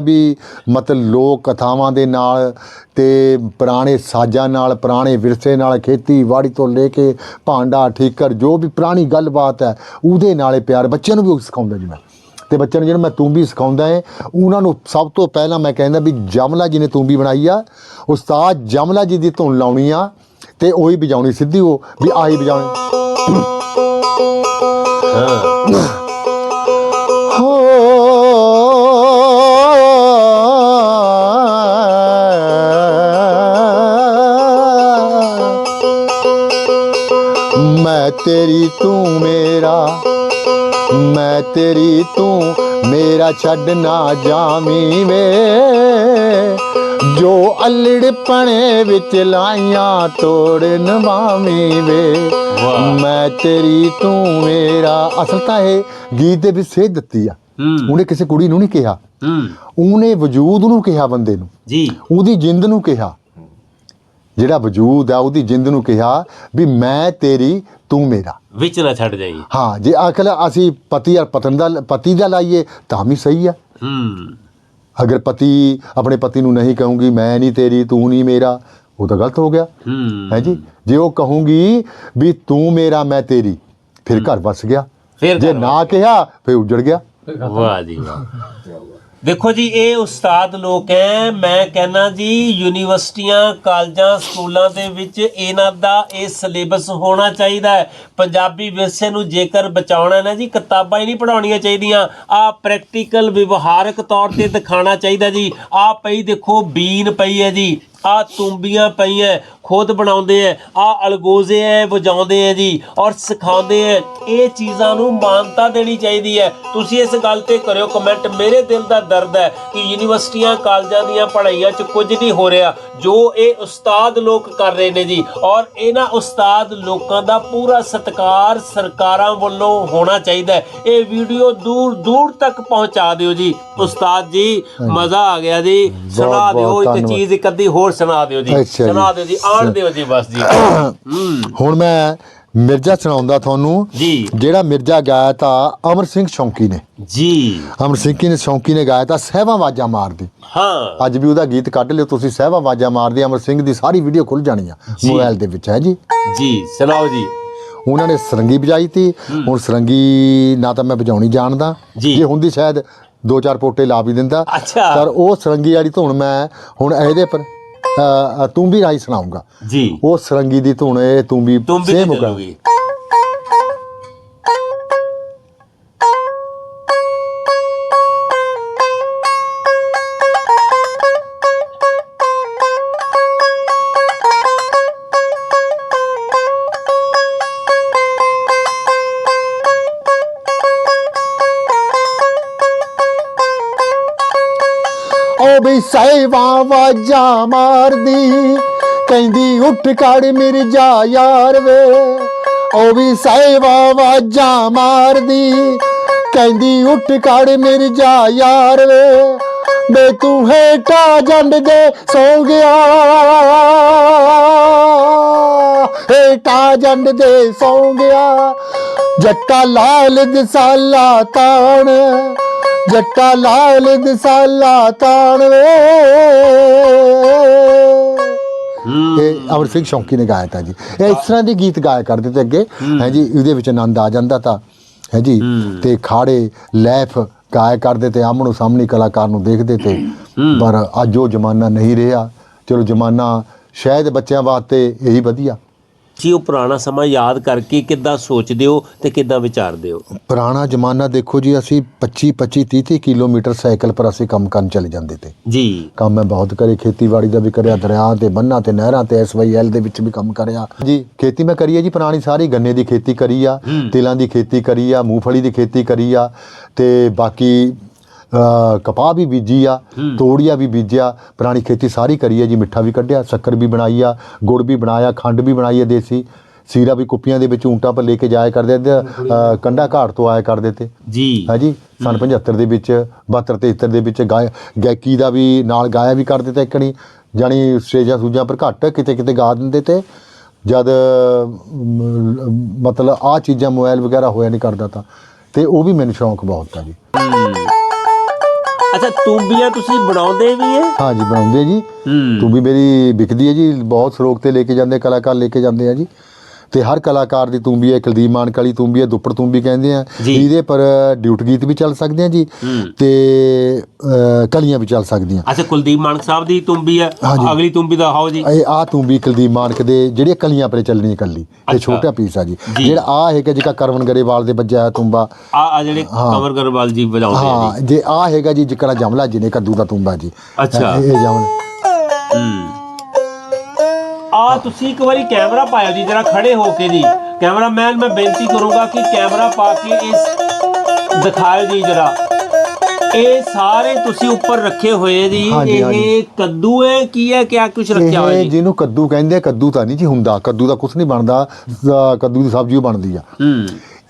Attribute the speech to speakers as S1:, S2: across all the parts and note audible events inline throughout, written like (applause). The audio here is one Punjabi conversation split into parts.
S1: ਵੀ ਮਤਲਬ ਲੋਕ ਕਥਾਵਾਂ ਦੇ ਨਾਲ ਤੇ ਪੁਰਾਣੇ ਸਾਜ਼ਾਂ ਨਾਲ, ਪੁਰਾਣੇ ਵਿਰਸੇ ਨਾਲ ਖੇਤੀਬਾੜੀ ਤੋਂ ਲੈ ਕੇ ਭਾਂਡਾ, ਠੀਕਰ, ਜੋ ਵੀ ਪੁਰਾਣੀ ਗੱਲਬਾਤ ਹੈ, ਉਹਦੇ ਨਾਲੇ ਪਿਆਰ ਬੱਚਿਆਂ ਨੂੰ ਵੀ ਸਿਖਾਉਂਦਾ ਜੀ ਮੈਂ। ਤੇ ਬੱਚਿਆਂ ਨੂੰ ਜਿਹੜਾ ਮੈਂ ਤੂੰਬੀ ਸਿਖਾਉਂਦਾ ਹੈ ਉਹਨਾਂ ਨੂੰ ਸਭ ਤੋਂ ਪਹਿਲਾਂ ਮੈਂ ਕਹਿੰਦਾ ਵੀ ਜਮਲਾ ਜੀ ਨੇ ਤੂੰਬੀ ਬਣਾਈ ਆ, ਉਸਤਾਦ ਜਮਲਾ ਜੀ ਦੀ ਧੁਨ ਲਾਉਣੀ ਆ ਤੇ ਉਹੀ ਵਜਾਉਣੀ ਸਿੱਧੀ ਉਹ, ਵੀ ਆਹੀ ਵਜਾਉਣੀ। ਮੈਂ ਤੇਰੀ ਤੂੰ ਮੇਰਾ ਮੈਂ ਤੇਰੀ ਤੂੰ ਮੇਰਾ ਛੱਡ ਨਾ ਜਾਵੀਂ ਵੇ। ਜੋ ਅਲੜਪਣੇ ਵਿੱਚ ਲਾਈਆਂ ਤੋੜ ਨਵਾਵੀਂ ਵੇ। ਮੈਂ ਤੇਰੀ ਤੂੰ ਮੇਰਾ ਅਸਲ ਤਾਂ ਇਹ ਗੀਤ ਦੇ ਵਿੱਚ ਸੇਧ ਦਿੱਤੀ ਆ। ਉਹਨੇ ਕਿਸੇ ਕੁੜੀ ਨੂੰ ਨਹੀਂ ਕਿਹਾ।
S2: ਹੂੰ।
S1: ਉਹਨੇ ਵਜੂਦ ਨੂੰ ਕਿਹਾ ਬੰਦੇ ਨੂੰ।
S2: ਜੀ।
S1: ਉਹਦੀ ਜਿੰਦ ਨੂੰ ਕਿਹਾ। ਜਿਹੜਾ ਵਜੂਦ ਆ ਉਹਦੀ ਜਿੰਦ ਨੂੰ ਕਿਹਾ ਵੀ ਮੈਂ ਤੇਰੀ ਤੂੰ ਮੇਰਾ।
S2: ਵਿੱਚ ਨਾ ਛੱਡ ਜਾਈ।
S1: ਹਾਂ ਜੇ ਅਕਲ ਅਸੀਂ ਪਤੀ ਔਰ ਪਤਨ ਦਾ ਪਤੀ ਦਾ ਲਾਈਏ ਤਾਂ ਵੀ ਸਹੀ ਆ।
S2: ਹੂੰ।
S1: ਅਗਰ ਪਤੀ ਆਪਣੇ ਪਤੀ ਨੂੰ ਨਹੀਂ ਕਹੂੰਗੀ ਮੈਂ ਨਹੀਂ ਤੇਰੀ ਤੂੰ ਨਹੀਂ ਮੇਰਾ ਉਹ ਤਾਂ ਗਲਤ ਹੋ ਗਿਆ।
S2: ਹੂੰ।
S1: ਹੈ ਜੀ? ਜੇ ਉਹ ਕਹੂੰਗੀ ਵੀ ਤੂੰ ਮੇਰਾ ਮੈਂ ਤੇਰੀ ਫਿਰ ਘਰ ਵਸ ਗਿਆ। ਜੇ ਨਾ ਕਿਹਾ ਫਿਰ ਉਜੜ ਗਿਆ।
S2: ਵਾਹ ਜੀ ਵਾਹ। ਦੇਖੋ ਜੀ, ਇਹ ਉਸਤਾਦ ਲੋਕ ਹੈ। ਮੈਂ ਕਹਿੰਨਾ ਜੀ, ਯੂਨੀਵਰਸਿਟੀਆਂ, ਕਾਲਜਾਂ, ਸਕੂਲਾਂ ਦੇ ਵਿੱਚ ਇਹਨਾਂ ਦਾ ਇਹ ਸਿਲੇਬਸ ਹੋਣਾ ਚਾਹੀਦਾ ਹੈ। ਪੰਜਾਬੀ ਵਿਰਸੇ ਨੂੰ ਜੇਕਰ ਬਚਾਉਣਾ ਨਾ ਜੀ, ਕਿਤਾਬਾਂ ਹੀ ਨਹੀਂ ਪੜਾਉਣੀਆਂ ਚਾਹੀਦੀਆਂ। ਆ ਪ੍ਰੈਕਟੀਕਲ ਵਿਵਹਾਰਕ ਤੌਰ ਤੇ ਦਿਖਾਉਣਾ ਚਾਹੀਦਾ ਜੀ। ਆ ਪਈ ਦੇਖੋ, ਬੀਨ ਪਈ ਹੈ ਜੀ। ਆ ਤੁੰਬੀਆਂ ਪਈਆਂ ਖੁਦ ਬਣਾਉਂਦੇ ਐ ਆ ਅਲਗੋਜ਼ੇ ਐ ਵਜਾਉਂਦੇ ਐ ਜੀ ਔਰ ਸਿਖਾਉਂਦੇ ਐ। ਇਹ ਚੀਜ਼ਾਂ ਨੂੰ ਮਾਨਤਾ ਦੇਣੀ ਚਾਹੀਦੀ ਹੈ ਤੁਸੀਂ ਇਸ ਗੱਲ ਤੇ ਕਰਿਓ ਕਮੈਂਟ। ਮੇਰੇ ਦਿਲ ਦਾ ਦਰਦ ਹੈ ਕਿ ਯੂਨੀਵਰਸਿਟੀਆਂ ਕਾਲਜਾਂ ਦੀਆਂ ਪੜ੍ਹਾਈਆਂ 'ਚ ਕੁਝ ਨਹੀਂ ਹੋ ਰਿਹਾ ਜੋ ਇਹ ਉਸਤਾਦ ਲੋਕ ਕਰ ਰਹੇ ਨੇ ਜੀ। ਔਰ ਇਹਨਾਂ ਉਸਤਾਦ ਲੋਕਾਂ ਦਾ ਪੂਰਾ ਸਤਿਕਾਰ ਸਰਕਾਰਾਂ ਵੱਲੋਂ ਹੋਣਾ ਚਾਹੀਦਾ ਇਹ ਵੀਡੀਓ ਦੂਰ ਦੂਰ ਤੱਕ ਪਹੁੰਚਾ ਦਿਓ ਜੀ। ਉਸਤਾਦ ਜੀ ਮਜ਼ਾ ਆ ਗਿਆ ਜੀ। ਸੁਣਾ ਦਿਓ ਇੱਕ। ਚੀਜ਼ ਇੱਕ ਅੱਧੀ ਹੋਰ ਸੁਣਾ ਦਿਓ ਜੀ
S1: ਅੱਛਾ ਜੀ।
S2: ਸੁਣਾ ਦਿਓ ਜੀ ਆਣ ਦਿਓ ਜੀ ਬਸ ਜੀ। ਹੂੰ (coughs)
S1: ਹੁਣ ਮੈਂ ਮਿਰਜ਼ਾ ਸੁਣਾਉਂਦਾ ਤੁਹਾਨੂੰ
S2: ਜੀ।
S1: ਜਿਹੜਾ ਮਿਰਜ਼ਾ ਗਾਇਆ ਤਾਂ ਅਮਰ ਸਿੰਘ ਸ਼ੌਂਕੀ ਨੇ।
S2: ਜੀ।
S1: ਅਮਰ ਸਿੰਘ ਨੇ ਸ਼ੌਂਕੀ ਨੇ ਗਾਇਆ ਤਾਂ ਸਹਿਵਾ ਆਵਾਜ਼ਾਂ ਮਾਰਦੀ।
S2: ਹਾਂ।
S1: ਅੱਜ ਵੀ ਉਹਦਾ ਗੀਤ ਕੱਢ ਲਿਓ ਤੁਸੀਂ ਸਹਿਵਾ ਆਵਾਜ਼ਾਂ ਮਾਰਦੀ ਅਮਰ ਸਿੰਘ ਦੀ ਸਾਰੀ ਵੀਡੀਓ ਖੁੱਲ ਜਾਣੀ ਆ
S2: ਜੀ।
S1: ਮੋਬਾਈਲ ਦੇ ਵਿੱਚ ਹੈ ਜੀ?
S2: ਜੀ ਸੁਣਾਓ ਜੀ।
S1: ਉਹਨਾਂ ਨੇ ਸਰੰਗੀ ਵਜਾਈ ਤੀ। ਹੁਣ ਸਰੰਗੀ ਨਾ ਤਾਂ ਮੈਂ ਵਜਾਉਣੀ ਜਾਣਦਾ।
S2: ਜੀ।
S1: ਜੇ ਹੁੰਦੀ ਸ਼ਾਇਦ ਦੋ ਚਾਰ ਪੋਟੇ ਲਾ ਵੀ ਦਿੰਦਾ।
S2: ਅੱਛਾ।
S1: ਪਰ ਉਹ ਸਰੰਗੀ ਵਾਲੀ ਧੁਨ ਮੈਂ ਹੁਣ ਇਹਦੇ ਪਰ ਤੂੰ ਵੀ ਰਾਈ ਸੁਣਾਉਂਗਾ
S2: ਜੀ।
S1: ਉਹ ਸਰੰਗੀ ਦੀ ਧੁਨ ਇਹ ਤੂੰ ਵੀ
S2: ਤੁਮ ਵੀ
S1: same ਹੋਗਾ।
S2: ਚੱਲੋਗੀ।
S1: ਉਹ ਵੀ ਸਹਿਵਾ ਵਾਜਾ ਮਾਰਦੀ। ਕਹਿੰਦੀ, ਉੱਠ ਕੜ ਮਿਰਜਾ ਯਾਰ ਵੇ। ਉਹ ਵੀ ਸਹਿਵਾ ਵਾਜਾ ਮਾਰਦੀ। ਕਹਿੰਦੀ, ਉੱਠ ਕੜ ਮਿਰਜਾ ਯਾਰ ਵੇ। ਬੇ ਤੂੰ ਹੇਠਾ ਜੰਡ ਦੇ ਸੌ ਗਿਆ ਹੇਠਾ ਜੰਡ ਦੇ ਸੌ ਗਿਆ ਜੱਟਾ ਲਾਲ ਦਸਾਲਾ ਤਾਣ। ਜੱਟਾ ਲਾਲ ਦਸਾਲਾ ਤਾਣ ਵੇ। ਇਹ ਅਮਰ ਸਿੰਘ ਸ਼ੌਂਕੀ ਨੇ ਗਾਇਆ ਤਾਂ ਜੀ। ਇਹ ਇਸ ਤਰ੍ਹਾਂ ਦੇ ਗੀਤ ਗਾਇਆ ਕਰਦੇ ਤੇ ਅੱਗੇ। ਹੈ। ਜੀ ਇਹਦੇ ਵਿੱਚ ਆਨੰਦ ਆ ਜਾਂਦਾ ਤਾਂ। ਹੈ ਜੀ ਤੇ ਖਾੜੇ ਲੈਫ ਗਾਇਆ ਕਰਦੇ ਤੇ ਆਮਣੋ ਸਾਹਮਣੇ ਕਲਾਕਾਰ ਨੂੰ ਦੇਖਦੇ ਤੇ ਪਰ ਅੱਜ ਉਹ ਜ਼ਮਾਨਾ ਨਹੀਂ ਰਿਹਾ। ਚਲੋ ਜ਼ਮਾਨਾ ਸ਼ਾਇਦ ਬੱਚਿਆਂ ਵਾਸਤੇ ਇਹੀ ਵਧੀਆ।
S2: ਜੀ ਉਹ ਪੁਰਾਣਾ ਸਮਾਂ ਯਾਦ ਕਰਕੇ ਕਿੱਦਾਂ ਸੋਚਦੇ ਹੋ ਤੇ ਕਿੱਦਾਂ ਵਿਚਾਰਦੇ ਹੋ?
S1: ਪੁਰਾਣਾ ਜ਼ਮਾਨਾ ਦੇਖੋ ਜੀ ਅਸੀਂ 25 25 30 30 ਕਿਲੋਮੀਟਰ ਸਾਈਕਲ ਪਰ ਅਸੀਂ ਕੰਮ ਕਰਨ ਚਲੇ ਜਾਂਦੇ ਤੇ।
S2: ਜੀ।
S1: ਕੰਮ ਮੈਂ ਬਹੁਤ ਕਰੇ ਖੇਤੀਬਾੜੀ ਦਾ ਵੀ ਕਰਿਆ ਦਰਿਆ ਤੇ ਬੰਨਾਂ ਤੇ ਨਹਿਰਾਂ ਤੇ ਐਸਵਾਈਐਲ ਦੇ ਵਿੱਚ ਵੀ ਕੰਮ ਕਰਿਆ। ਜੀ ਖੇਤੀ ਮੈਂ ਕਰੀ ਹੈ ਜੀ ਪੁਰਾਣੀ ਸਾਰੀ ਗੰਨੇ ਦੀ ਖੇਤੀ ਕਰੀ ਆ ਤਿਲਾਂ ਦੀ ਖੇਤੀ ਕਰੀ ਆ ਮੂੰਗਫਲੀ ਦੀ ਖੇਤੀ ਕਰੀ ਆ ਤੇ ਬਾਕੀ ਕਪਾਹ ਵੀ ਬੀਜੀ ਆ ਤੋੜੀਆ ਵੀ ਬੀਜਿਆ ਪੁਰਾਣੀ ਖੇਤੀ ਸਾਰੀ ਕਰੀ ਹੈ ਜੀ ਮਿੱਠਾ ਵੀ ਕੱਢਿਆ ਸ਼ੱਕਰ ਵੀ ਬਣਾਈ ਆ ਗੁੜ ਵੀ ਬਣਾਇਆ ਖੰਡ ਵੀ ਬਣਾਈ ਹੈ ਦੇਸੀ ਸੀਰਾ ਵੀ ਕੁੱਪੀਆਂ ਦੇ ਵਿੱਚ ਊਂਟਾਂ ਪਰ ਲੈ ਕੇ ਜਾਇਆ ਕਰਦੇ ਤੇ ਕੰਡਾ ਘਾਟ ਤੋਂ ਆਇਆ ਕਰਦੇ ਤੇ।
S2: ਜੀ।
S1: ਹਾਂਜੀ ਸਨ 75 ਦੇ ਵਿੱਚ 72 73 ਦੇ ਵਿੱਚ ਗਾਇ ਗਾਇਕੀ ਦਾ ਵੀ ਨਾਲ ਗਾਇਆ ਵੀ ਕਰਦੇ ਤੇ ਇੱਕਣੀ ਜਾਣੀ ਸਟੇਜਾਂ ਸੂਜਾਂ ਪਰ ਘੱਟ ਕਿਤੇ ਕਿਤੇ ਗਾ ਦਿੰਦੇ ਤੇ ਜਦ ਮਤਲਬ ਆ ਚੀਜ਼ਾਂ ਮੋਬਾਈਲ ਵਗੈਰਾ ਹੋਇਆ ਨਹੀਂ ਕਰਦਾ ਤਾਂ ਤੇ ਉਹ ਵੀ ਮੈਨੂੰ ਸ਼ੌਂਕ ਬਹੁਤ ਆ ਜੀ।
S2: ਅੱਛਾ ਤੂੰਬੀਆਂ ਤੁਸੀਂ ਬਣਾਉਂਦੇ ਵੀ ਹੈ
S1: ਹਾਂ ਜੀ ਬਣਾਉਂਦੇ ਜੀ।
S2: ਹੂੰ।
S1: ਤੂੰ ਵੀ ਮੇਰੀ ਵਿਕਦੀ ਹੈ ਜੀ ਬਹੁਤ ਸਰੋਗ ਤੇ ਲੈ ਕੇ ਜਾਂਦੇ ਕਲਾਕਾਰ ਲੈ ਕੇ ਜਾਂਦੇ ਆ ਜੀ। ਤੇ ਹਰ ਕਲਾਕਾਰ ਦੀ ਤੂੰਬੀ ਹੈ ਕੁਲਦੀਪ ਮਾਨਕ ਵਾਲੀ ਤੂੰਬੀ ਹੈ ਦੁੱਪੜ ਤੂੰਬੀ ਕਹਿੰਦੇ ਆ
S2: ਜੀ।
S1: ਇਹਦੇ ਪਰ ਡਿਊਟ ਗੀਤ ਵੀ ਚੱਲ ਸਕਦੇ ਆ ਜੀ। ਤੇ ਕਲੀਆਂ ਵੀ ਚੱਲ ਸਕਦੀਆਂ
S2: ਅੱਛਾ ਕੁਲਦੀਪ ਮਾਨਕ ਸਾਹਿਬ ਦੀ ਤੂੰਬੀ ਹੈ। ਅਗਲੀ ਤੂੰਬੀ ਦਾ ਹਾਓ ਜੀ
S1: ਇਹ ਆ ਤੂੰਬੀ ਕੁਲਦੀਪ ਮਾਨਕ ਦੇ ਜਿਹੜੀਆਂ ਕਲੀਆਂ ਪਰੇ ਚੱਲਣੀ ਕੱਲੀ
S2: ਅੱਛਾ।
S1: ਛੋਟਾ ਪੀਸ ਆ ਜੀ
S2: ਜੀ।
S1: ਜਿਹੜਾ ਆ ਹੈਗਾ ਜਿਹੜਾ ਕਰਵਨ ਗਰੇਵਾਲ ਦੇ ਵੱਜਿਆ ਤੂੰਬਾ
S2: ਆ ਆ ਜਿਹੜੇ ਕਮਰ ਗਰਵਾਲ ਜੀ ਵਜਾਉਂਦੇ ਆ
S1: ਹਾਂ ਜੇ ਆ ਹੈਗਾ ਜੀ ਜਿਕੜਾ ਜਮਲਾ ਜਿਹਨੇ ਕੱਦੂ ਦਾ ਤੂੰਬਾ ਜੀ
S2: ਅੱਛਾ।
S1: ਇਹ ਜਮਲਾ
S2: ਹੂੰ ਆ ਤੁਸੀਂ ਇੱਕ ਵਾਰੀ ਕੈਮਰਾ ਪਾਇਆ ਜੀ ਜਰਾ ਖੜੇ ਹੋ ਕੇ ਜੀ। ਕੈਮਰਾਮੈਨ ਮੈਂ ਬੇਨਤੀ ਕਰੂੰਗਾ ਕਿ ਕੈਮਰਾ ਪਾ ਕੇ ਇਸ ਦਿਖਾਓ ਜੀ ਜਰਾ। ਇਹ ਸਾਰੇ ਤੁਸੀਂ ਉੱਪਰ ਰੱਖੇ ਹੋਏ ਜੀ।
S1: ਹਾਂਜੀ,
S2: ਇਹ
S1: ਹਾਂਜੀ।
S2: ਕੱਦੂ ਹੈ ਕੀ ਹੈ ਕਿਆ ਕੁਝ ਰੱਖਿਆ ਹੋਇਆ
S1: ਇਹ
S2: ਜੀ?
S1: ਜਿਹਨੂੰ ਕੱਦੂ ਕਹਿੰਦੇ ਆ, ਕੱਦੂ ਤਾਂ ਨਹੀਂ ਜੀ ਹੁੰਦਾ। ਕੱਦੂ ਦਾ ਕੁਝ ਨਹੀਂ ਬਣਦਾ। ਕੱਦੂ ਦੀ ਸਬਜ਼ੀ ਓ ਬਣਦੀ ਆ।
S2: ਹੂੰ।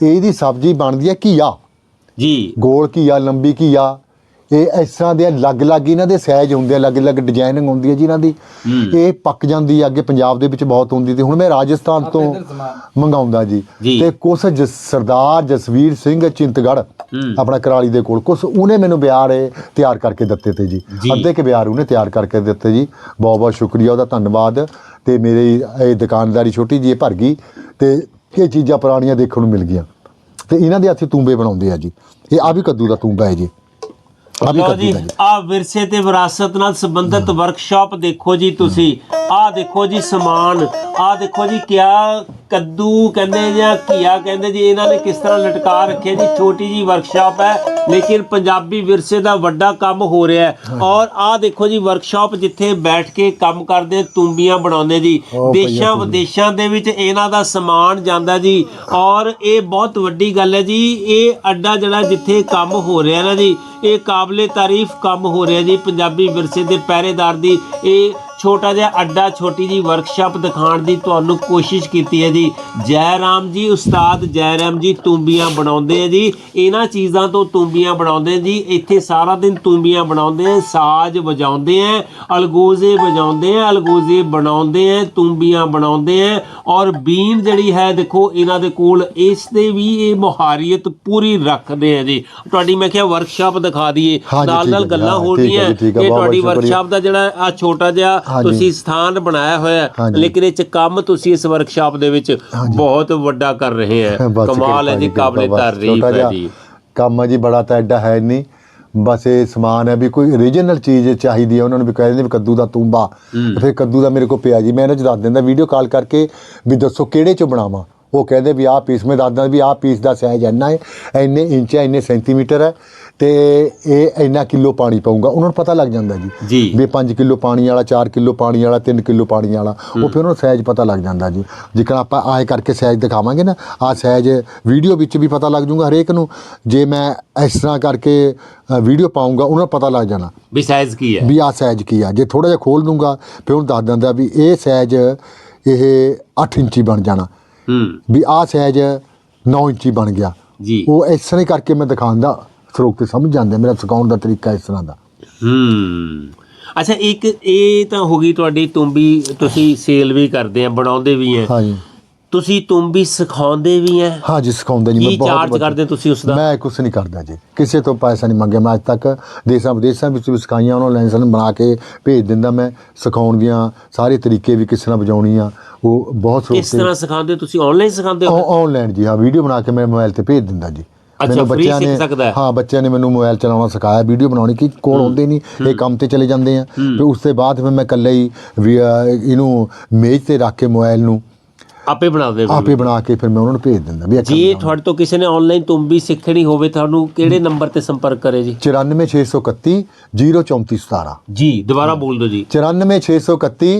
S1: ਇਹਦੀ ਸਬਜ਼ੀ ਬਣਦੀ ਆ ਘੀਆ।
S2: ਜੀ।
S1: ਗੋਲ ਘੀਆ ਲੰਬੀ ਘੀਆ। ਇਹ ਇਸ ਤਰ੍ਹਾਂ ਦੇ ਅਲੱਗ-ਅਲੱਗ ਇਹਨਾਂ ਦੇ ਸਾਈਜ਼ ਹੁੰਦੇ ਆ ਅਲੱਗ-ਅਲੱਗ ਡਿਜ਼ਾਈਨਿੰਗ ਹੁੰਦੀ ਹੈ ਜੀ ਇਹਨਾਂ ਦੀ।
S2: ਹੂੰ।
S1: ਇਹ ਪੱਕ ਜਾਂਦੀ ਆ ਅੱਗੇ ਪੰਜਾਬ ਦੇ ਵਿੱਚ ਬਹੁਤ ਹੁੰਦੀ ਤੇ ਹੁਣ ਮੈਂ ਰਾਜਸਥਾਨ ਤੋਂ ਮੰਗਾਉਂਦਾ ਜੀ। ਤੇ ਕੁਛ ਜਸ- ਸਰਦਾਰ ਜਸਵੀਰ ਸਿੰਘ ਚਿੰਤਗੜ
S2: ਹੂੰ।
S1: ਆਪਣਾ ਕਰਾਲੀ ਦੇ ਕੋਲ ਕੁਛ ਉਹਨੇ ਮੈਨੂੰ ਬਿਆਰ ਇਹ ਤਿਆਰ ਕਰਕੇ ਦਿੱਤੇ ਤੇ ਜੀ। ਅੱਧੇ ਕੇ ਬਿਆਰ ਉਹਨੇ ਤਿਆਰ ਕਰਕੇ ਦਿੱਤੇ ਜੀ। ਬਹੁਤ ਬਹੁਤ ਸ਼ੁਕਰੀਆ ਉਹਦਾ ਧੰਨਵਾਦ। ਤੇ ਮੇਰੀ ਇਹ ਦੁਕਾਨਦਾਰੀ ਛੋਟੀ ਜੀ ਇਹ ਭਰ ਗਈ ਤੇ ਇਹ ਚੀਜ਼ਾਂ ਪੁਰਾਣੀਆਂ ਦੇਖਣ ਨੂੰ ਮਿਲ ਗਈਆਂ। ਤੇ ਇਹਨਾਂ ਦੇ ਹੱਥੀ ਤੂੰਬੇ ਬਣਾਉਂਦੇ ਆ ਜੀ। ਇਹ ਆ ਵੀ ਕੱਦੂ ਦਾ ਤੂੰਬਾ ਹੈ ਜੀ। ਆ ਵੀ
S2: ਲਓ
S1: ਕੱਦੂ
S2: ਜੀ ਆ ਵਿਰਸੇ ਤੇ ਵਿਰਾਸਤ ਨਾਲ ਸੰਬੰਧਿਤ ਵਰਕਸ਼ਾਪ ਦੇਖੋ ਜੀ ਤੁਸੀਂ। ਆ ਦੇਖੋ ਜੀ ਸਮਾਨ ਆ ਦੇਖੋ ਜੀ ਕਿਆ ਕੱਦੂ ਕਹਿੰਦੇ ਜਾਂ ਘੀਆ ਕਹਿੰਦੇ ਜੀ ਇਹਨਾਂ ਨੇ ਕਿਸ ਤਰ੍ਹਾਂ ਲਟਕਾ ਰੱਖਿਆ ਜੀ। ਛੋਟੀ ਜੀ ਵਰਕਸ਼ਾਪ ਹੈ। ਲੇਕਿਨ ਪੰਜਾਬੀ ਵਿਰਸੇ ਦਾ ਵੱਡਾ ਕੰਮ ਹੋ ਰਿਹਾ ਹੈ। ਔਰ ਆ ਦੇਖੋ ਜੀ ਵਰਕਸ਼ਾਪ ਜਿੱਥੇ ਬੈਠ ਕੇ ਕੰਮ ਕਰਦੇ ਤੂੰਬੀਆਂ ਬਣਾਉਂਦੇ ਜੀ। ਦੇਸ਼ਾਂ। ਵਿਦੇਸ਼ਾਂ ਦੇ ਵਿੱਚ ਇਹਨਾਂ ਦਾ ਸਮਾਨ ਜਾਂਦਾ ਜੀ। ਔਰ ਇਹ ਬਹੁਤ ਵੱਡੀ ਗੱਲ ਹੈ ਜੀ। ਇਹ ਅੱਡਾ ਜਿਹੜਾ ਜਿੱਥੇ ਕੰਮ ਹੋ ਰਿਹਾ ਨਾ ਜੀ ਇਹ ਕਾਬਲੇ ਤਾਰੀਫ ਕੰਮ ਹੋ ਰਿਹਾ ਜੀ। ਪੰਜਾਬੀ ਵਿਰਸੇ ਦੇ ਪਹਿਰੇਦਾਰ ਦੀ ਇਹ ਛੋਟਾ ਜਿਹਾ ਅੱਡਾ ਛੋਟੀ ਜੀ ਵਰਕਸ਼ਾਪ ਦਿਖਾਉਣ ਦੀ ਤੁਹਾਨੂੰ ਕੋਸ਼ਿਸ਼ ਕੀਤੀ ਹੈ ਜੀ। ਜੈ ਰਾਮ ਜੀ ਉਸਤਾਦ ਜੈ ਰਾਮ ਜੀ ਤੂੰਬੀਆਂ ਬਣਾਉਂਦੇ ਆ ਜੀ। ਇਹਨਾਂ ਚੀਜ਼ਾਂ ਤੋਂ ਤੂੰਬੀਆਂ ਬਣਾਉਂਦੇ ਜੀ। ਇੱਥੇ ਸਾਰਾ ਦਿਨ ਤੂੰਬੀਆਂ ਬਣਾਉਂਦੇ ਆ ਸਾਜ਼ ਵਜਾਉਂਦੇ ਆ ਅਲਗੋਜ਼ੇ ਵਜਾਉਂਦੇ ਆ ਅਲਗੋਜ਼ੇ ਬਣਾਉਂਦੇ ਆ ਤੂੰਬੀਆਂ ਬਣਾਉਂਦੇ ਆ। ਔਰ ਬੀਨ ਜਿਹੜੀ ਹੈ ਦੇਖੋ ਇਹਨਾਂ ਦੇ ਕੋਲ ਇਸ ਦੇ ਵੀ ਇਹ ਮੁਹਾਰੀਅਤ ਪੂਰੀ ਰੱਖਦੇ ਆ ਜੀ। ਤੁਹਾਡੀ ਮੈਂ ਕਿਹਾ ਵਰਕਸ਼ਾਪ ਦਿਖਾ ਦਈਏ। ਨਾਲ ਨਾਲ ਗੱਲਾਂ
S1: ਹਾਂ,
S2: ਰਹੀਆਂ। ਇਹ ਤੁਹਾਡੀ ਵਰਕਸ਼ਾਪ ਦਾ ਜਿਹੜਾ ਆ ਛੋਟਾ ਜਿਹਾ। ਤੁਸੀਂ ਸਥਾਨ ਬਣਾਇਆ ਹੋਇਆ ਹੈ
S1: ਹਾਂਜੀ।
S2: ਲੇਕਿਨ ਇਹ ਚ ਕੰਮ ਤੁਸੀਂ ਇਸ ਵਰਕਸ਼ਾਪ ਦੇ ਵਿੱਚ ਬਹੁਤ ਵੱਡਾ ਕਰ ਰਹੇ ਹੈ।
S1: ਬਸ
S2: ਕਮਾਲ ਹੈ ਜੀ
S1: ਕਿਰਪਾ,
S2: ਕਾਬਲੇ
S1: ਬਸ
S2: ਤਾਰੀਫ
S1: ਛੋਟਾ
S2: ਹੈ
S1: ਜਿਹਾ
S2: ਜੀ।
S1: ਕੰਮ ਹੈ ਜੀ ਬੜਾ ਤਾਂ ਐਡਾ ਹੈ ਨਹੀਂ। ਬਸ ਇਹ ਸਮਾਨ ਹੈ ਵੀ ਕੋਈ ਓਰੀਜਨਲ ਚੀਜ਼ ਚਾਹੀਦੀ ਹੈ ਉਹਨਾਂ ਨੂੰ ਵੀ ਕਹਿ ਦਿੰਦੇ ਵੀ ਕੱਦੂ ਦਾ ਤੂੰਬਾ। ਫਿਰ ਕੱਦੂ ਦਾ ਮੇਰੇ ਕੋਲ ਪਿਆ ਜੀ ਮੈਂ ਇਹਨਾਂ ਚ ਦੱਸ ਦਿੰਦਾ ਵੀਡੀਓ ਕਾਲ ਕਰਕੇ ਵੀ ਦੱਸੋ ਕਿਹੜੇ ਚ ਬਣਾਵਾਂ। ਉਹ ਕਹਿੰਦੇ ਵੀ ਆਹ ਪੀਸ ਮੈਂ ਦੱਸਦਾ ਵੀ ਆਹ ਪੀਸ ਦਾ ਸਾਈਜ਼ ਇੰਨਾ ਹੈ ਇੰਨੇ ਇੰਚ ਹੈ ਇੰਨੇ ਸੈਂਟੀਮੀਟਰ ਹੈ। ਤੇ ਇਹ ਇੰਨਾ ਕਿਲੋ ਪਾਣੀ ਪਾਉਂਗਾ ਉਹਨਾਂ ਨੂੰ ਪਤਾ ਲੱਗ ਜਾਂਦਾ ਜੀ ਵੀ 5 ਕਿਲੋ ਪਾਣੀ ਵਾਲਾ 4 ਕਿਲੋ ਪਾਣੀ ਵਾਲਾ 3 ਕਿਲੋ ਪਾਣੀ ਵਾਲਾ ਉਹ ਫਿਰ ਉਹਨਾਂ ਨੂੰ ਸਾਈਜ਼ ਪਤਾ ਲੱਗ ਜਾਂਦਾ ਜੀ। ਜਿਕਰ ਆਪਾਂ ਆਏ ਕਰਕੇ ਸਾਈਜ਼ ਦਿਖਾਵਾਂਗੇ ਨਾ ਆ ਸਾਈਜ਼ ਵੀਡੀਓ ਵਿੱਚ ਵੀ ਪਤਾ ਲੱਗ ਜੂਗਾ ਹਰੇਕ ਨੂੰ। ਜੇ ਮੈਂ ਇਸ ਤਰ੍ਹਾਂ ਕਰਕੇ ਵੀਡੀਓ ਪਾਉਂਗਾ ਉਹਨਾਂ ਨੂੰ ਪਤਾ ਲੱਗ ਜਾਣਾ।
S2: ਵੀ ਸਾਈਜ਼ ਕੀ ਹੈ?
S1: ਵੀ ਆ ਸਾਈਜ਼ ਕੀ ਆ। ਜੇ ਥੋੜਾ ਜਿਹਾ ਖੋਲ ਦੂੰਗਾ ਫਿਰ ਉਹਨੂੰ ਦੱਸ ਦਿੰਦਾ ਵੀ ਇਹ ਸਾਈਜ਼ ਇਹ 8 ਇੰਚੀ ਬਣ ਜਾਣਾ।
S2: ਹੂੰ।
S1: ਵੀ ਆ ਸਾਈਜ਼ 9 ਇੰਚੀ ਬਣ ਗਿਆ।
S2: ਜੀ।
S1: ਉਹ ਇਸ ਤਰ੍ਹਾਂ ਕਰਕੇ ਮੈਂ ਦਿਖਾਉਂਦਾ। ਸਰੋਕ ਤੇ ਸਮਝ ਜਾਂਦੇ ਮੇਰਾ ਸਿਖਾਉਣ ਦਾ ਤਰੀਕਾ ਇਸ ਤਰ੍ਹਾਂ ਦਾ।
S2: ਹੂੰ। ਅੱਛਾ ਇੱਕ ਇਹ ਤਾਂ ਹੋ ਗਈ ਤੁਹਾਡੀ ਤੁੰਬੀ ਤੁਸੀਂ ਸੇਲ ਵੀ ਕਰਦੇ ਆ ਬਣਾਉਂਦੇ ਵੀ ਆ।
S1: ਹਾਂਜੀ।
S2: ਤੁਸੀਂ ਤੁੰਬੀ ਸਿਖਾਉਂਦੇ ਵੀ ਆ?
S1: ਹਾਂ ਜੀ ਸਿਖਾਉਂਦਾ ਜੀ
S2: ਕੀ
S1: ਮੈਂ ਬਹੁਤ
S2: ਚਾਰਜ ਕਰਦੇ ਤੁਸੀਂ ਉਸ ਦਾ?
S1: ਮੈਂ ਕੁਛ ਨਹੀਂ ਕਰਦਾ ਜੀ। ਕਿਸੇ ਤੋਂ ਪੈਸਾ ਨਹੀਂ ਮੰਗਿਆ ਮੈਂ ਅੱਜ ਤੱਕ ਦੇਸਾਂ ਵਿਦੇਸਾਂ ਵਿੱਚ ਵੀ ਸਿਖਾਈਆਂ ਉਹਨਾਂ ਲਾਇਸੈਂਸ ਬਣਾ ਕੇ ਭੇਜ ਦਿੰਦਾ ਮੈਂ। ਸਿਖਾਉਣ ਦੀਆਂ ਸਾਰੇ ਤਰੀਕੇ ਵੀ ਕਿਸ ਤਰ੍ਹਾਂ ਵਜਾਉਣੀ ਆ ਉਹ ਬਹੁਤ
S2: ਕਿਸ
S1: ਸਰੋਤੇ
S2: ਤਰ੍ਹਾਂ ਸਿਖਾਉਂਦੇ? ਤੁਸੀਂ? ਆਨਲਾਈਨ ਸਿਖਾਉਂਦੇ ਹੋ?
S1: ਆਨਲਾਈਨ ਜੀ ਹਾਂ ਵੀਡੀਓ ਬਣਾ ਕੇ ਮੈਂ ਮੋਬਾਈਲ ਤੇ ਭੇਜ ਦਿੰਦਾ ਜੀ।
S2: ਅੱਛਾ,
S1: ਬੱਚਿਆਂ ਨੇ
S2: ਹੈ।
S1: ਬੱਚਿਆਂ ਨੇ ਮੈਨੂੰ ਮੋਬਾਈਲ ਚਲਾਉਣਾ ਸਿਖਾਇਆ ਵੀਡੀਓ ਬਣਾਉਣੀ ਕਿ ਕੋਲ ਹੁੰਦੇ ਨਹੀਂ ਇਹ ਕੰਮ ਤੇ ਚਲੇ ਜਾਂਦੇ ਆ। ਫਿਰ ਉਸ ਤੋਂ ਬਾਅਦ ਫਿਰ ਮੈਂ ਇਕੱਲੇ ਹੀ ਇਹਨੂੰ ਮੇਜ਼ ਤੇ ਰੱਖ ਕੇ ਮੋਬਾਈਲ ਨੂੰ
S2: ਆਪੇ ਬਣਾਉਂਦੇ
S1: ਆਪੇ ਬਣਾ ਕੇ ਫਿਰ ਮੈਂ ਉਹਨਾਂ ਨੂੰ ਭੇਜ ਦਿੰਦਾ ਵੀ
S2: ਜੇ ਤੁਹਾਡੇ ਤੋਂ ਕਿਸੇ ਨੇ ਆਨਲਾਈਨ ਤੁੰਬੀ ਸਿੱਖਣੀ ਹੋਵੇ ਤੁਹਾਨੂੰ ਕਿਹੜੇ ਨੰਬਰ ਤੇ ਸੰਪਰਕ ਕਰੇ ਜੀ?
S1: 94631 03417
S2: ਜੀ ਦੁਬਾਰਾ ਬੋਲ ਦਿਓ ਜੀ।
S1: 94631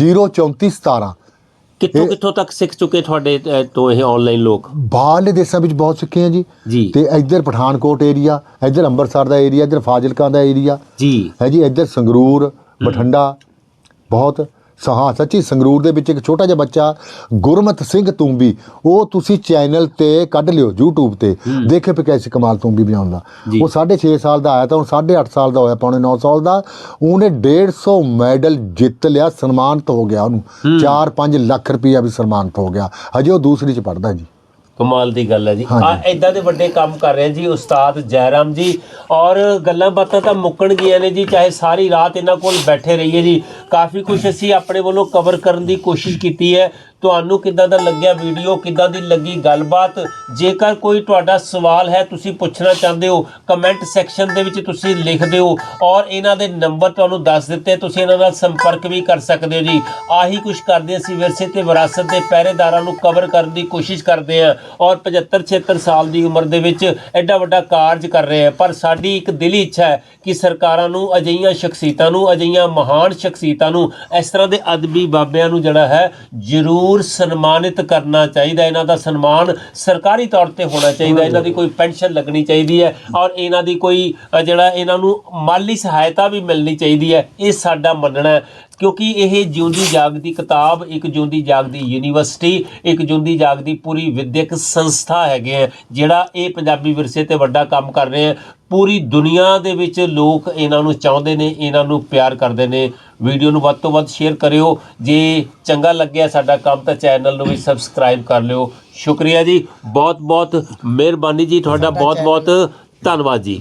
S1: 03417
S2: ਕਿੱਥੋਂ ਕਿੱਥੋਂ ਤੱਕ ਸਿੱਖ ਚੁੱਕੇ ਤੁਹਾਡੇ ਤੋਂ ਇਹ ਆਨਲਾਈਨ ਲੋਕ?
S1: ਬਾਹਰਲੇ ਦੇਸ਼ਾਂ ਵਿੱਚ ਬਹੁਤ ਸਿੱਖੇ ਆ ਜੀ।
S2: ਜੀ।
S1: ਤੇ ਇੱਧਰ ਪਠਾਨਕੋਟ ਏਰੀਆ ਇੱਧਰ ਅੰਮ੍ਰਿਤਸਰ ਦਾ ਏਰੀਆ ਇੱਧਰ ਫਾਜ਼ਿਲਕਾ ਦਾ ਏਰੀਆ
S2: ਜੀ।
S1: ਹੈ ਜੀ ਇੱਧਰ ਸੰਗਰੂਰ ਬਠੰਡਾ ਬਹੁਤ ਸਹਾ ਸੱਚੀ ਸੰਗਰੂਰ ਦੇ ਵਿੱਚ ਇੱਕ ਛੋਟਾ ਜਿਹਾ ਬੱਚਾ ਗੁਰਮਤ ਸਿੰਘ ਤੂੰਬੀ ਉਹ ਤੁਸੀਂ ਚੈਨਲ ਤੇ ਕੱਢ ਲਿਓ YouTube ਤੇ ਦੇਖੇ ਪੇ ਕੈਸੇ ਕਮਾਲ ਤੂੰਬੀ
S2: ਜੀ।
S1: ਉਹ 6.5 ਸਾਲ ਦਾ ਆਇਆ ਤਾਂ ਹੁਣ 8.5 ਸਾਲ ਦਾ ਹੋਇਆ ਪੌਣੇ 9 ਸਾਲ ਦਾ। ਉਹਨੇ 150 ਮੈਡਲ ਜਿੱਤ ਲਿਆ ਸਨਮਾਨਿਤ ਹੋ ਗਿਆ ਉਹਨੂੰ। 4-5 ਲੱਖ ਰੁਪਇਆ ਵੀ ਸਨਮਾਨਿਤ ਹੋ ਗਿਆ। ਹਜੇ ਉਹ ਦੂਸਰੀ ਚ ਪੜਦਾ ਜੀ।
S2: ਕਮਾਲ ਦੀ ਗੱਲ ਹੈ ਜੀ। ਆ ਇਦਾਂ ਦੇ ਵੱਡੇ ਕੰਮ ਕਰ ਰਹੇ ਜੀ ਉਸਤਾਦ ਜੈਰਾਮ ਜੀ। ਔਰ ਗੱਲਾਂ ਬਾਤਾਂ ਤਾਂ ਮੁੱਕਣ ਗਈਆਂ ਨੇ ਜੀ ਚਾਹੇ ਸਾਰੀ ਰਾਤ ਇਹਨਾਂ ਕੋਲ ਬੈਠੇ ਰਹੀਏ ਜੀ। ਕਾਫੀ ਕੁਝ ਅਸੀਂ ਆਪਣੇ ਵੱਲੋਂ ਕਵਰ ਕਰਨ ਦੀ ਕੋਸ਼ਿਸ਼ ਕੀਤੀ ਹੈ। ਤੁਹਾਨੂੰ ਕਿੱਦਾਂ ਦਾ ਲੱਗਿਆ ਵੀਡੀਓ ਕਿੱਦਾਂ ਦੀ ਲੱਗੀ ਗੱਲਬਾਤ? ਜੇਕਰ ਕੋਈ ਤੁਹਾਡਾ ਸਵਾਲ ਹੈ, ਤੁਸੀਂ ਪੁੱਛਣਾ ਚਾਹੁੰਦੇ ਹੋ ਕਮੈਂਟ ਸੈਕਸ਼ਨ ਦੇ ਵਿੱਚ ਤੁਸੀਂ ਲਿਖ ਦਿਓ ਔਰ ਇਹਨਾਂ ਦੇ ਨੰਬਰ ਤੁਹਾਨੂੰ ਦੱਸ ਦਿੱਤੇ, ਤੁਸੀਂ ਇਹਨਾਂ ਨਾਲ ਸੰਪਰਕ ਵੀ ਕਰ ਸਕਦੇ ਹੋ ਜੀ। ਆਹੀ ਕੁਝ ਕਰਦੇ ਅਸੀਂ ਵਿਰਸੇ ਤੇ ਵਿਰਾਸਤ ਦੇ ਪਹਿਰੇਦਾਰਾਂ ਨੂੰ ਕਵਰ ਕਰਨ ਦੀ ਕੋਸ਼ਿਸ਼ ਕਰਦੇ ਹਾਂ ਔਰ 75 76 ਸਾਲ ਦੀ ਉਮਰ ਦੇ ਵਿੱਚ ਐਡਾ ਵੱਡਾ ਕਾਰਜ ਕਰ ਰਹੇ ਹਾਂ। ਪਰ ਸਾਡੀ ਇੱਕ ਦਿਲੀ ਇੱਛਾ ਹੈ ਕਿ ਸਰਕਾਰਾਂ ਨੂੰ, ਅਜਿਹੀਆਂ ਸ਼ਖਸੀਅਤਾਂ ਨੂੰ, ਅਜਿਹੀਆਂ ਮਹਾਨ ਸ਼ਖਸੀਅਤਾਂ ਨੂੰ ਇਸ ਤਰ੍ਹਾਂ ਦੇ ਅਦਬੀ ਬਾਬਿਆਂ ਨੂੰ ਜਿਹੜਾ ਹੈ ਜ਼ਰੂਰ ਸਨਮਾਨਿਤ ਕਰਨਾ ਚਾਹੀਦਾ। ਇਹਨਾਂ ਦਾ ਸਨਮਾਨ ਸਰਕਾਰੀ ਤੌਰ ਤੇ ਹੋਣਾ ਚਾਹੀਦਾ। ਇਹਨਾਂ ਦੀ ਕੋਈ ਪੈਨਸ਼ਨ ਲੱਗਣੀ ਚਾਹੀਦੀ ਹੈ ਔਰ ਇਹਨਾਂ ਦੀ ਕੋਈ ਜਿਹੜਾ ਇਹਨਾਂ ਨੂੰ ਮਾਲੀ ਸਹਾਇਤਾ ਵੀ ਮਿਲਣੀ ਚਾਹੀਦੀ ਹੈ। ਇਹ ਸਾਡਾ ਮੰਨਣਾ ਹੈ। ਕਿਉਂਕਿ ਇਹ ਜਿਉਂਦੀ ਜਾਗਦੀ ਕਿਤਾਬ ਇੱਕ ਜਿਉਂਦੀ ਜਾਗਦੀ ਯੂਨੀਵਰਸਿਟੀ ਇੱਕ ਜਿਉਂਦੀ ਜਾਗਦੀ ਪੂਰੀ ਵਿਦਿਅਕ ਸੰਸਥਾ ਹੈਗੇ ਜਿਹੜਾ ਇਹ ਪੰਜਾਬੀ ਵਿਰਸੇ ਤੇ ਵੱਡਾ ਕੰਮ ਕਰ ਰਹੇ ਹੈ। ਪੂਰੀ ਦੁਨੀਆ ਦੇ ਵਿੱਚ ਲੋਕ ਇਹਨਾਂ ਨੂੰ ਚਾਹੁੰਦੇ ਨੇ ਇਹਨਾਂ ਨੂੰ ਪਿਆਰ ਕਰਦੇ ਨੇ। ਵੀਡੀਓ ਨੂੰ ਵੱਧ ਤੋਂ ਵੱਧ ਸ਼ੇਅਰ ਕਰਿਓ। ਜੇ ਚੰਗਾ ਲੱਗਿਆ ਸਾਡਾ ਕੰਮ ਤਾਂ ਚੈਨਲ ਨੂੰ ਵੀ ਸਬਸਕ੍ਰਾਈਬ ਕਰ ਲਿਓ। ਸ਼ੁਕਰੀਆ ਜੀ। ਬਹੁਤ ਬਹੁਤ ਮਿਹਰਬਾਨੀ ਜੀ। ਤੁਹਾਡਾ ਬਹੁਤ ਬਹੁਤ ਧੰਨਵਾਦ ਜੀ।